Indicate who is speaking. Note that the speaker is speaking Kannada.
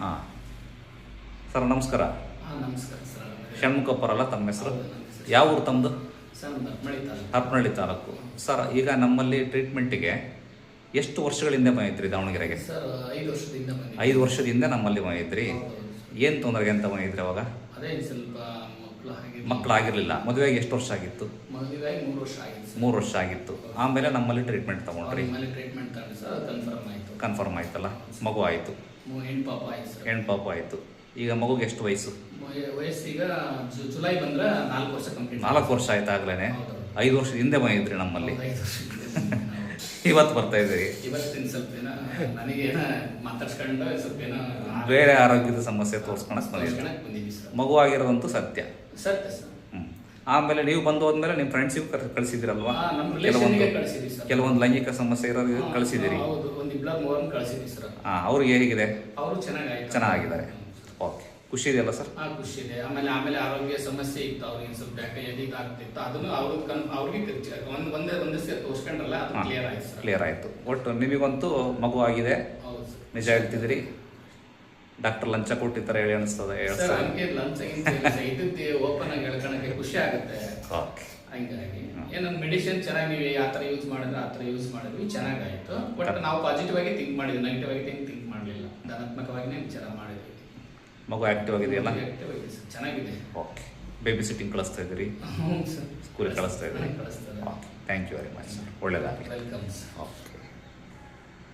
Speaker 1: ಹಾಂ. ಸರ್ ನಮಸ್ಕಾರ.
Speaker 2: ನಮಸ್ಕಾರ
Speaker 1: ಷಣ್ಮುಖಪ್ಪರಲ್ಲ ತಮ್ಮ ಹೆಸರು. ಯಾವ ಊರು ತಮ್ಮದು ಹರಪನಹಳ್ಳಿ ತಾಲೂಕು. ಸರ್ ಈಗ ನಮ್ಮಲ್ಲಿ ಟ್ರೀಟ್ಮೆಂಟಿಗೆ ಎಷ್ಟು ವರ್ಷಗಳಿಂದ ಬಂದಿದ್ರಿ ದಾವಣಗೆರೆಗೆ?
Speaker 2: ಸರ್ ಐದು ವರ್ಷದಿಂದ
Speaker 1: ನಮ್ಮಲ್ಲಿ ಬಂದಿದ್ರಿ. ಏನು ತೊಂದರೆಗೆ ಅಂತ ಬಂದಿದ್ರಿ ಅವಾಗ?
Speaker 2: ಸ್ವಲ್ಪ
Speaker 1: ಮಕ್ಕಳಾಗಿರಲಿಲ್ಲ. ಮದುವೆಗೆ ಎಷ್ಟು ವರ್ಷ ಆಗಿತ್ತು?
Speaker 2: ಮೂರು ವರ್ಷ
Speaker 1: ಆಗಿತ್ತು ಆಮೇಲೆ ನಮ್ಮಲ್ಲಿ ಟ್ರೀಟ್ಮೆಂಟ್ ತಗೊಂಡ್ರಿ.
Speaker 2: ಕನ್ಫರ್ಮ್ ಆಯಿತು.
Speaker 1: ಕನ್ಫರ್ಮ್ ಆಯ್ತಲ್ಲ? ಮಗು ಆಯಿತು.
Speaker 2: ಹೆಣ್ಣು ಪಾಪ ಆಯ್ತು
Speaker 1: ಈಗ ಮಗುಗೆ ಎಷ್ಟು ವಯಸ್ಸು?
Speaker 2: ನಾಲ್ಕು ವರ್ಷ ಕಂಪ್ಲೀಟ್
Speaker 1: ನಾಲ್ಕು ವರ್ಷ ಆಯ್ತಾಗ್ಲೇ
Speaker 2: ಹೌದು.
Speaker 1: ಐದು ವರ್ಷ ಹಿಂದೆ ಬಂದಿದ್ರಿ ನಮ್ಮಲ್ಲಿ. ಇವತ್ತು ಬರ್ತಾ ಇದ್ದೀರಿ.
Speaker 2: ಇವತ್ತಿನ ಸ್ವಲ್ಪ ಏನೋ ನನಗೇನ ಮಾತಾಡ್ಸ್ಕೊಂಡು ಸ್ವಲ್ಪ ಏನೋ
Speaker 1: ಬೇರೆ ಆರೋಗ್ಯದ ಸಮಸ್ಯೆ ತೋರಿಸ್ಕೊಳಕ್
Speaker 2: ಸರ್.
Speaker 1: ಮಗು ಆಗಿರೋದಂತೂ ಸತ್ಯ.
Speaker 2: ಸತ್ಯ ಸರ್.
Speaker 1: ಆಮೇಲೆ ನೀವು ಬಂದು ಹೋದ್ಮೇಲೆ ನಿಮ್ಮ ಫ್ರೆಂಡ್ಸಿಗೂ ಕಳಿಸಿದಿರಲ್ವಾ ಕೆಲವೊಂದು ಕೆಲವೊಂದು ಲೈಂಗಿಕ ಸಮಸ್ಯೆ
Speaker 2: ಇರೋದು
Speaker 1: ಕಳಿಸಿದಿರಿ ಹಾ ಅವ್ರಿಗೆ ಹೇಗಿದೆ?
Speaker 2: ಅವರು
Speaker 1: ಚೆನ್ನಾಗಿದ್ದಾರೆ. ಓಕೆ. ಖುಷಿ ಇದೆಯಲ್ಲ ಸರ್?
Speaker 2: ಆ ಖುಷಿ ಇದೆ. ಆಮೇಲೆ ಆಮೇಲೆ ಆರೋಗ್ಯ ಸಮಸ್ಯೆ ಇತ್ತು. ಅವ್ರಿಗೆ ಸ್ವಲ್ಪ ಯಾಕೆ ಎದಿಗೆ ಆಗ್ತಿತ್ತು. ಅದನ್ನು ಅವರು ಕನ್ ಅವ್ರಿಗೆ ಒಂದ್ ಒಂದೇ ಒಂದೇ ಸೇರಿ ತೋರ್ಸ್ಕೊಂಡ್ರಲ್ಲ ಅದು. ಕ್ಲಿಯರ್ ಆಯ್ತು ಸರ್.
Speaker 1: ಕ್ಲಿಯರ್ ಆಯಿತು. ಒಟ್ಟು ನಿಮಗಂತೂ ಮಗು ಆಗಿದೆ.
Speaker 2: ಹೌದು ಸರ್.
Speaker 1: ನಿಜ ಹೇಳ್ತಿದ್ದೀರಿ. ಡಾಕ್ಟರ್ ಲಂಚ ಕೊಟ್ಟಿದ್ದಾರೆ ಹೇಳಿ ಅನಿಸ್ತದೆ
Speaker 2: ಸರ್ ಹಂಗೆ ಲಂಚ ಇದ್ದದ್ದೇ ಓಪನ್ ಆಗಿ ಹೇಳ್ಕೊಳಕ್ಕೆ ಖುಷಿ ಆಗುತ್ತೆ.
Speaker 1: ಓಕೆ.
Speaker 2: ಹಂಗಾಗಿ. ಏನೋ ಮೆಡಿಸಿನ್ ಚೆನ್ನಾಗಿ ನೀವು ಯಾವ ಥರ ಯೂಸ್ ಮಾಡಿದ್ರೆ ಆ ಥರ ಯೂಸ್ ಮಾಡಿದ್ವಿ. ಚೆನ್ನಾಗಾಯಿತು. ಬಟ್ ನಾವು ಪಾಸಿಟಿವ್ ಆಗಿ ಥಿಂಕ್ ಮಾಡಿದ್ವಿ. ನೆಗೆಟಿವ್ ಆಗಿ ಥಿಂಕ್ ಥಿಂಕ್ ಮಾಡಲಿಲ್ಲ. ಧನಾತ್ಮಕವಾಗಿನೇ ವಿಚಾರ ಮಾಡಿದ್ವಿ.
Speaker 1: ಮಗು ಆಕ್ಟಿವ್ ಆಗಿದೆಯಲ್ಲ?
Speaker 2: ಚೆನ್ನಾಗಿದೆ.
Speaker 1: ಓಕೆ ಬೇಬಿ ಸಿಟ್ಟಿಂಗ್ ಕಳಿಸ್ತಾ ಇದ್ದೀರಿ? ಸ್ಕೂಲಿಗೆ ಕಳಿಸ್ತಾ ಇದ್ದೀರಿ? Okay thank you very much sir ಒಳ್ಳೇದಾಗಲಿ. ಓಕೆ